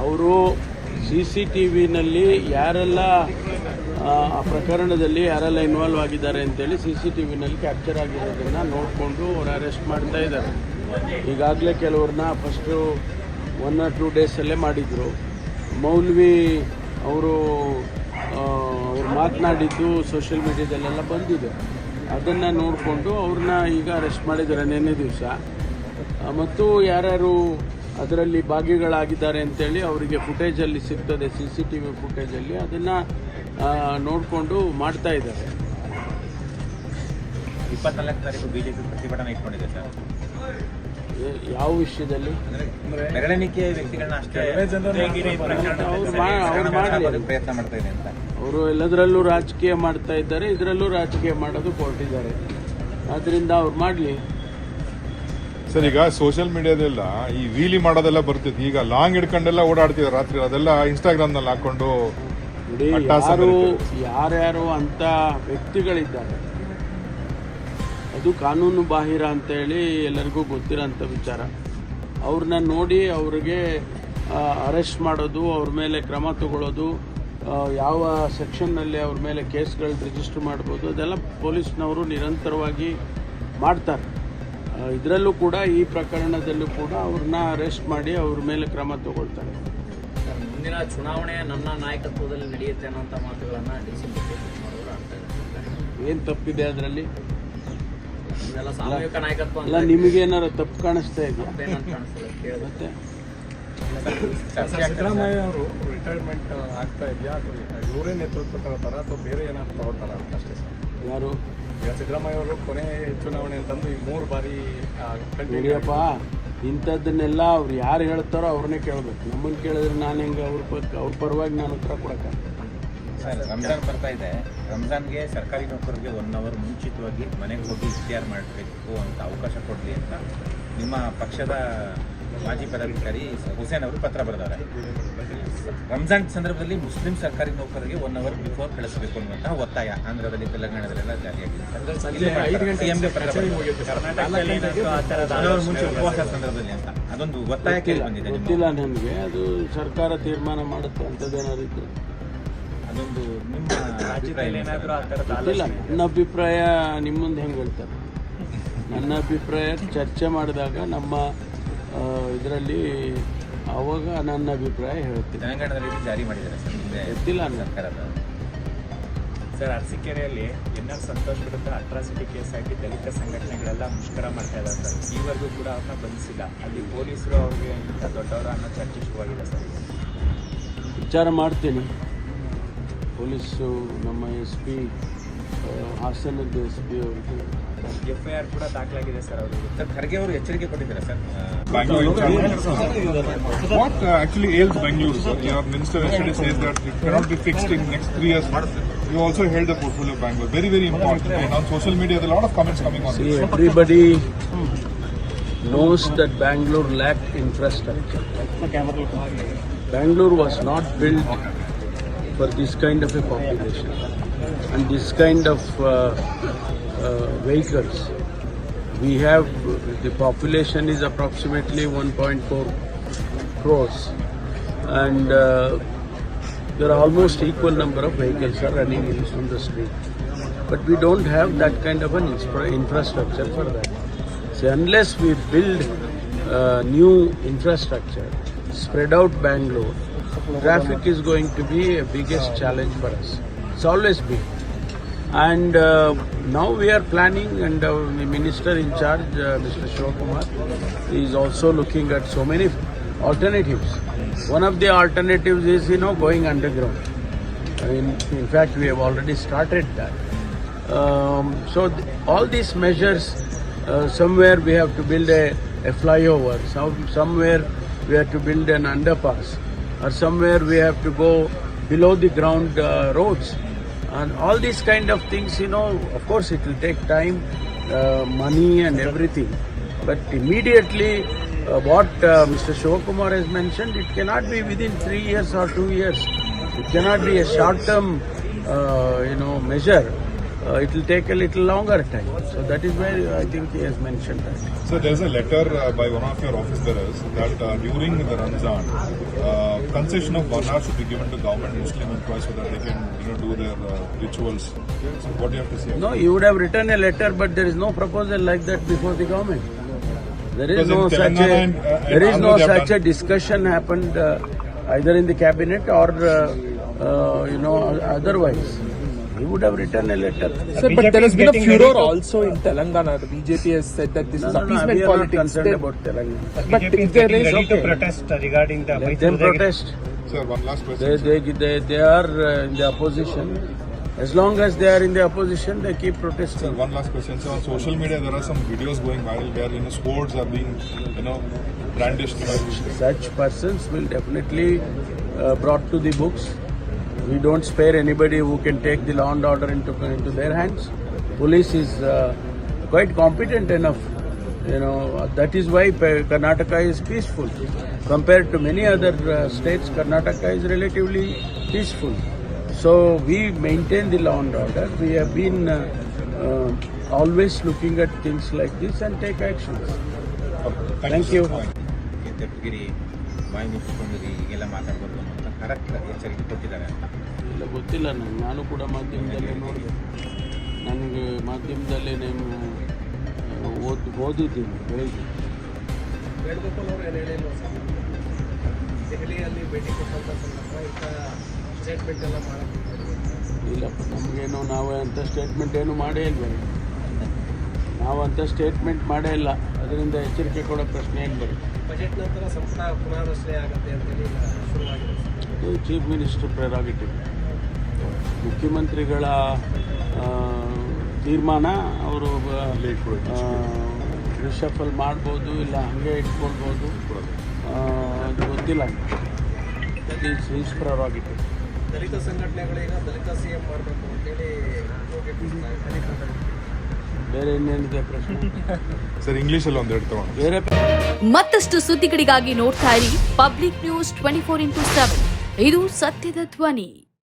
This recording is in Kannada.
ಅವರು ಸಿ ಸಿ ಟಿ ವಿನಲ್ಲಿ ಯಾರೆಲ್ಲ ಆ, ಪ್ರಕರಣದಲ್ಲಿ ಯಾರೆಲ್ಲ ಇನ್ವಾಲ್ವ್ ಆಗಿದ್ದಾರೆ ಅಂತೇಳಿ ಸಿ ಸಿ ಟಿ ವಿನಲ್ಲಿ ಕ್ಯಾಪ್ಚರ್ ಆಗಿರೋದನ್ನ ನೋಡಿಕೊಂಡು ಅವ್ರು ಅರೆಸ್ಟ್ ಮಾಡ್ತಾ ಇದ್ದಾರೆ. ಈಗಾಗಲೇ ಕೆಲವ್ರನ್ನ ಫಸ್ಟು ಒನ್ ಆರ್ ಟೂ ಡೇಸಲ್ಲೇ ಮಾಡಿದರು. ಮೌಲ್ವಿ ಅವರು ಅವ್ರು ಮಾತನಾಡಿದ್ದು ಸೋಷಿಯಲ್ ಮೀಡಿಯಾದಲ್ಲೆಲ್ಲ ಬಂದಿದೆ. ಅದನ್ನು ನೋಡಿಕೊಂಡು ಅವ್ರನ್ನ ಈಗ ಅರೆಸ್ಟ್ ಮಾಡಿದ್ದಾರೆ ನಿನ್ನೆ ದಿವಸ. ಮತ್ತು ಯಾರ್ಯಾರು ಅದರಲ್ಲಿ ಭಾಗಿಗಳಾಗಿದ್ದಾರೆ ಅಂತೇಳಿ ಅವರಿಗೆ ಫುಟೇಜಲ್ಲಿ ಸಿಗ್ತದೆ ಸಿ ಸಿ ಟಿ ವಿ ಫುಟೇಜಲ್ಲಿ ಅದನ್ನು ನೋಡಿಕೊಂಡು ಮಾಡ್ತಾ ಇದ್ದಾರೆ. ಇಪ್ಪತ್ನಾಲ್ಕು ತಾರೀಕು ಬಿಜೆಪಿ ಪ್ರತಿಭಟನೆ ಇಟ್ಕೊಂಡಿದೆ ಸರ್. ಯಾವ ವಿಷಯದಲ್ಲಿ? ಬೆರಳೆಣಿಕೆ ವ್ಯಕ್ತಿಗಳನ್ನ ಅಷ್ಟೇ ಪ್ರಯತ್ನ ಮಾಡ್ತಾ ಇದೆ ಅಂತ. ಅವರು ಎಲ್ಲದರಲ್ಲೂ ರಾಜಕೀಯ ಮಾಡ್ತಾ ಇದ್ದಾರೆ ಇದರಲ್ಲೂ ರಾಜಕೀಯ ಮಾಡೋದು ಕೊಟ್ಟಿದ್ದಾರೆ. ಆದ್ದರಿಂದ ಅವ್ರು ಮಾಡಲಿ. ಸರ್ ಈಗ ಸೋಷಿಯಲ್ ಮೀಡಿಯಾದೆಲ್ಲ ಈ ವೀಲಿ ಮಾಡೋದೆಲ್ಲ ಬರ್ತಿತ್ತು ಈಗ ಲಾಂಗ್ ಹಿಡ್ಕೊಂಡೆಲ್ಲ ಓಡಾಡ್ತಿದ್ರು ರಾತ್ರಿ. ಅದೆಲ್ಲ ಇನ್ಸ್ಟಾಗ್ರಾಮ್ನಲ್ಲಿ ಹಾಕೊಂಡು ಯಾರು ಯಾರ್ಯಾರು ಅಂತ ವ್ಯಕ್ತಿಗಳಿದ್ದಾರೆ. ಅದು ಕಾನೂನು ಬಾಹಿರ ಅಂತೇಳಿ ಎಲ್ಲರಿಗೂ ಗೊತ್ತಿರೋಂಥ ವಿಚಾರ. ಅವ್ರನ್ನ ನೋಡಿ ಅವ್ರಿಗೆ ಅರೆಸ್ಟ್ ಮಾಡೋದು ಅವ್ರ ಮೇಲೆ ಕ್ರಮ ತಗೊಳ್ಳೋದು ಯಾವ ಸೆಕ್ಷನ್ನಲ್ಲಿ ಅವ್ರ ಮೇಲೆ ಕೇಸ್ಗಳು ರಿಜಿಸ್ಟರ್ ಮಾಡ್ಬೋದು ಅದೆಲ್ಲ ಪೊಲೀಸ್ನವರು ನಿರಂತರವಾಗಿ ಮಾಡ್ತಾರೆ. ಇದರಲ್ಲೂ ಕೂಡ ಈ ಪ್ರಕರಣದಲ್ಲೂ ಕೂಡ ಅವ್ರನ್ನ ಅರೆಸ್ಟ್ ಮಾಡಿ ಅವ್ರ ಮೇಲೆ ಕ್ರಮ ತಗೊಳ್ತಾರೆ. ಮುಂದಿನ ಚುನಾವಣೆ ನನ್ನ ನಾಯಕತ್ವದಲ್ಲಿ ನಡೆಯುತ್ತೆ ಅನ್ನೋಂಥ ಮಾತುಗಳನ್ನು ಡಿ ಸಿ ಏನು ತಪ್ಪಿದೆ ಅದರಲ್ಲಿ? ಇದೆಲ್ಲ ಸಾಮೂಹಿಕ ನಾಯಕತ್ವ ಅಲ್ಲ ನಿಮಗೆ ನಿಮಗೇನಾರು ತಪ್ಪು ಕಾಣಿಸ್ತಾ ಇದೆಯಾ? ಮತ್ತೆ. ಸಿದ್ದರಾಮಯ್ಯ ಅವರು ರಿಟೈರ್ಮೆಂಟ್ ಆಗ್ತಾ ಇದೆಯಾ ಅಥವಾ ಇವರೇ ನೇತೃತ್ವ ತಗೋತಾರ ಅಥವಾ ಬೇರೆ ಏನಾದ್ರು ತಗೋತಾರ ಅಂತ ಅಷ್ಟೇ ಸರ್? ಯಾರು? ಈಗ ಸಿದ್ದರಾಮಯ್ಯ ಅವರು ಕೊನೆ ಚುನಾವಣೆ ಅಂತಂದು ಈ ಮೂರು ಬಾರಿ ಇಂಥದ್ದನ್ನೆಲ್ಲ ಅವ್ರು ಯಾರು ಹೇಳ್ತಾರೋ ಅವ್ರನ್ನೇ ಕೇಳಬೇಕು. ನಮ್ಮನ್ನು ಕೇಳಿದ್ರೆ ನಾನು ಹೆಂಗೆ ಅವ್ರ ಪಕ್ಕ ಅವ್ರ ಪರವಾಗಿ ನಾನು ಉತ್ತರ ಕೊಡಕ್ಕ ಸರ್ ರಂಜಾನ್ ಬರ್ತಾ ಇದೆ. ರಂಜಾನ್ಗೆ ಸರ್ಕಾರಿ ನೌಕರರಿಗೆ ಒನ್ ಅವರ್ ಮುಂಚಿತವಾಗಿ ಮನೆಗೆ ಹೋಗಿ ಇಖ್ತಿಯಾರ್ ಮಾಡಬೇಕು ಅಂತ ಅವಕಾಶ ಕೊಡಲಿ ಅಂತ ನಿಮ್ಮ ಪಕ್ಷದ ಮಾಜಿ ಪದಾಧಿಕಾರಿ ಹುಸೇನ್ ಅವರು ಪತ್ರ ಬರೆದವ್ರೆ. ರಂಜಾನ್ ಸಂದರ್ಭದಲ್ಲಿ ಮುಸ್ಲಿಂ ಸರ್ಕಾರಿ ನೌಕರರಿಗೆ ಒನ್ ಅವರ್ ಬಿಫೋರ್ ಕಳಿಸಬೇಕು ಅನ್ನುವಂತಹ ಒತ್ತಾಯ ಆಂಧ್ರದಲ್ಲಿ ತೆಲಂಗಾಣದಲ್ಲೆಲ್ಲ ಜಾರಿಯಾಗಿದೆ ಉಪವಾಸ ಸಂದರ್ಭದಲ್ಲಿ ಅಂತ. ಅದೊಂದು ಒತ್ತಾಯ ಕೇಳಿ ಬಂದಿದೆ ನಿಮ್ಮ ಗೊತ್ತಿಲ್ಲ ನನಗೆ ಅದು ಸರ್ಕಾರ ತೀರ್ಮಾನ ಮಾಡುತ್ತೆ ಅಂಥದ್ದೇನಾದ್ರು ಇದ್ರೆ. ಅದೊಂದು ನಿಮ್ಮ ಅಭಿಪ್ರಾಯ ನನ್ನ ಅಭಿಪ್ರಾಯ ನಿಮ್ಮ ಮುಂದೆ ಹೆಂಗೆ ಹೇಳ್ತಾರೆ ನನ್ನ ಅಭಿಪ್ರಾಯ ಚರ್ಚೆ ಮಾಡಿದಾಗ ನಮ್ಮ ಇದರಲ್ಲಿ ಅವಾಗ ನನ್ನ ಅಭಿಪ್ರಾಯ ಹೇಳ್ತೀನಿ. ತೆಲಂಗಾಣದಲ್ಲಿ ಇದು ಜಾರಿ ಮಾಡಿದ್ದಾರೆ ಸರ್ ಹಿಂದೆ ಗೊತ್ತಿಲ್ಲ ನನಗೆ ಸರ್ಕಾರದ. ಸರ್ ಅರಸೀಕೆರೆಯಲ್ಲಿ ಎನ್ ಆರ್ ಸಂತೋಷ್ ವಿರುದ್ಧ ಅಟ್ರಾಸಿಟಿ ಕೇಸ್ ಆಗಿ ದಲಿತ ಸಂಘಟನೆಗಳೆಲ್ಲ ಮುಷ್ಕರ ಮಾಡ್ತಾ ಇದ್ದಾರೆ ಸರ್. ಈವರೆಗೂ ಕೂಡ ಅವ್ರನ್ನ ಬಂಧಿಸಿಲ್ಲ. ಅಲ್ಲಿ ಪೊಲೀಸರು ಅವ್ರಿಗೆ ಇಂಥ ದೊಡ್ಡವರ ಅನ್ನೋ ಚರ್ಚೆ ಶುರುವಾಗಿದೆ ಸರ್. ಈಗ. ವಿಚಾರ ಮಾಡ್ತೀನಿ. ಪೊಲೀಸು ನಮ್ಮ ಎಸ್ ಪಿ ಹಾಸನದ ಎಸ್ ಪಿ ಅವ್ರಿಗೆ. ಎಫ್ ಐ ಆರ್ ಕೂಡ ದಾಖಲಾಗಿದೆ ಸರ್ ಅವರು ಸರ್ ಖರ್ಗೆ ಅವರು ಎಚ್ಚರಿಕೆ ಕೊಟ್ಟಿದ್ದಾರೆ ಸರ್ ಆ, What uh, actually ails Bangalore, sir? Your minister yesterday says that it cannot be fixed in next three years. You also held the portfolio of Bangalore. Very, very important. And on social media, there are a lot of comments coming on See, this. everybody knows that Bangalore lacked infrastructure. Bangalore was not built for this kind of a population and this kind of uh, uh, vehicles. We have the population is approximately 1.4 crores, and uh, there are almost equal number of vehicles are running in on the street. But we don't have that kind of an infra- infrastructure for that. So unless we build uh, new infrastructure, spread out Bangalore, traffic is going to be a biggest challenge for us. It's always been. And uh, now we are planning, and the minister in charge, uh, Mr. Shivakumar, is also looking at so many alternatives. One of the alternatives is, you know, going underground. In, in fact, we have already started that. Um, so th- all these measures, uh, somewhere we have to build a, a flyover, some, somewhere we have to build an underpass, or somewhere we have to go below the ground uh, roads. And all these kind of things, you know, of course it will take time, uh, money and everything. But immediately, uh, what uh, Mr. Shivakumar has mentioned, it cannot be within three years or two years. It cannot be a short-term, uh, you know, measure. uh, it will take a little longer time. So that is where I think he has mentioned that. So there's a letter uh, by one of your office bearers that uh, during the Ramzan, uh, concession of one hour should be given to government Muslim employees so that they can you know do their uh, rituals. So what do you have to say? No, you would have written a letter, but there is no proposal like that before the government. There is Because no such a and, uh, there is no Andhra they have such a discussion happened uh, either in the cabinet or uh, uh, you know otherwise. He would have written a letter. Sir, but there has been a furor also in Telangana. The BJP has said that this No, is no, no, appeasement we are not politics. concerned They- about Telangana. but if there is ready to protest regarding the Let them protest. Sir, one last question. They, they, they, they are uh, in the opposition. As long as they are in the opposition, they keep protesting. Sir, protesting. one last question. So on social media, there are some videos going viral where you know swords are being you know brandished. Such persons will definitely uh, brought to the books. We don't spare anybody who can take the law and order into, into their hands. Police is uh, quite competent enough. You know that is why Karnataka is peaceful compared to many other uh, states. Karnataka is relatively peaceful. So we maintain the law and order. We have been uh, uh, always looking at things like this and take actions. Thank you. ಈ ಕರೆಕ್ಟ್ ಎಚ್ಚರಿಕೆ ಕೊಟ್ಟಿದ್ದಾರೆ ಅಂತ. ಇಲ್ಲ ಗೊತ್ತಿಲ್ಲ ನನಗೆ ನಾನು ಕೂಡ ಮಾಧ್ಯಮದಲ್ಲೇ ನೋಡಿದೆ. ನನಗೆ ಮಾಧ್ಯಮದಲ್ಲೇ ನಾನು ಓದಿ ಓದಿದ್ದೀನಿ ಬೆಳಿಗ್ಗೆ. ವೇಣುಗೋಪಾಲ್ ಅವರು ಏನು ಹೇಳಿಲ್ವ ಸರ್? ದೆಹಲಿಯಲ್ಲಿ ಭೇಟಿ ಕೊಟ್ಟಂತ ಸಂದರ್ಭ ಇಂಥ ಸ್ಟೇಟ್ಮೆಂಟ್ ಎಲ್ಲ ಮಾಡಕ್ಕೆ ಇಲ್ಲ ನಮಗೇನು ನಾವು ಅಂಥ ಸ್ಟೇಟ್ಮೆಂಟ್ ಏನು ಮಾಡೇ ಇಲ್ಲ. ನಾವು ಅಂಥ ಸ್ಟೇಟ್ಮೆಂಟ್ ಮಾಡೇ ಇಲ್ಲ. ಅದರಿಂದ ಎಚ್ಚರಿಕೆ ಕೊಡೋ ಪ್ರಶ್ನೆ ಏನು ಬರುತ್ತೆ ಬಜೆಟ್ ನಂತರ ಸಂಪುಟ ಪುನರ್ರಚನೆ ಆಗುತ್ತೆ ಅಂತೇಳಿ ಹೇಳಿ ಶುರುವಾಗಿದೆ ಅದು ಚೀಫ್ ಮಿನಿಸ್ಟರ್ ಪ್ರೆರಾಗೇಟಿವ್ ಮುಖ್ಯಮಂತ್ರಿಗಳ ತೀರ್ಮಾನ ಅವರು ರಿಷಫಲ್ ಮಾಡ್ಬೋದು ಇಲ್ಲ ಹಾಗೆ ಇಟ್ಕೊಳ್ಬೋದು. ಅದು ಗೊತ್ತಿಲ್ಲ that is his prerogative Dalit ಸಂಘಟನೆಗಳೀಗ Dalit CM ಎಂ ಮಾಡಬೇಕು ಅಂತೇಳಿ advocate ಮಾಡ್ತಾ ಇದ್ದಾರೆ. ಬೇರೆ ಇನ್ನೇನಿದೆ ಪ್ರಶ್ನೆ? ಸರ್ ಅಲ್ಲಿ ಒಂದೆರಡು ತಗೊಂಡು. ಬೇರೆ ಮತ್ತಷ್ಟು ಸುದ್ದಿಗಳಿಗಾಗಿ ನೋಡ್ತಾ ಇರಿ public news twenty four into seven. ಇದು ಸತ್ಯದ ಧ್ವನಿ.